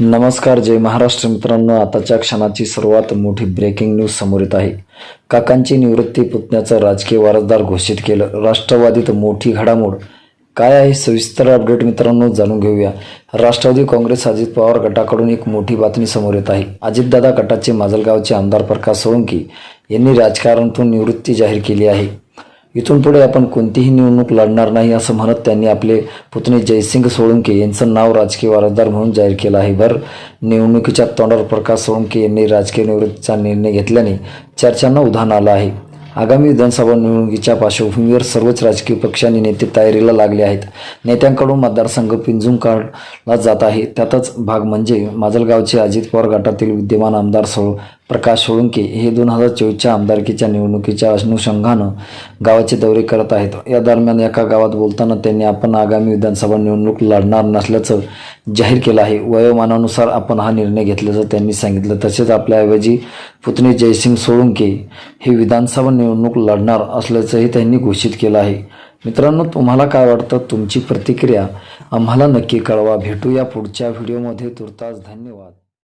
नमस्कार जय महाराष्ट्र मित्रांनो. आताच्या क्षणाची सर्वात मोठी ब्रेकिंग न्यूज समोर येत आहे. काकांची निवृत्ती पुतण्याचं राजकीय वारसदार घोषित केलं. राष्ट्रवादीत मोठी घडामोड. काय आहे सविस्तर अपडेट मित्रांनो जाणून घेऊया. राष्ट्रवादी काँग्रेस अजित पवार गटाकडून एक मोठी बातमी समोर येत आहे. अजितदादा गटाचे माजलगावचे आमदार प्रकाश सोळंकी यांनी राजकारणातून निवृत्ती जाहीर केली आहे. इथून पुढे आपण कोणतीही निवडणूक लढणार नाही असं म्हणत त्यांनी आपले पुतणे जयसिंग सोळंके यांचं नाव राजकीय वारसदार म्हणून जाहीर केलं आहे. भर निवडणुकीच्या तोंडावर प्रकाश सोळंके यांनी राजकीय निवृत्तीचा निर्णय घेतल्याने चर्चांना उधाण आलं आहे. आगामी विधानसभा निवडणुकीच्या पार्श्वभूमीवर सर्वच राजकीय पक्षांनी नेते तयारीला लागले आहेत. नेत्यांकडून मतदारसंघ पिंजून काढला जात आहे. त्यातच भाग म्हणजे माजलगावचे अजित पवार गटातील विद्यमान आमदार सो प्रकाश सोळंके हे दोन हजार चोवीसच्या आमदारकीच्या निवडणुकीच्या अनुषंगानं गावाचे दौरे करत आहेत. या दरम्यान एका गावात बोलताना त्यांनी आपण आगामी विधानसभा निवडणूक लढणार नसल्याचं जाहीर केलं आहे. वयोमानानुसार आपण हा निर्णय घेतल्याचं त्यांनी सांगितलं. तसेच आपल्याऐवजी पुतणे जयसिंग सोळुंके हे विधानसभा निवडणूक लढणार असल्याचंही त्यांनी घोषित केलं आहे. मित्रांनो तुम्हाला काय वाटतं? तुमची प्रतिक्रिया आम्हाला नक्की कळवा. भेटूया पुढच्या व्हिडिओमध्ये. तुर्तास धन्यवाद.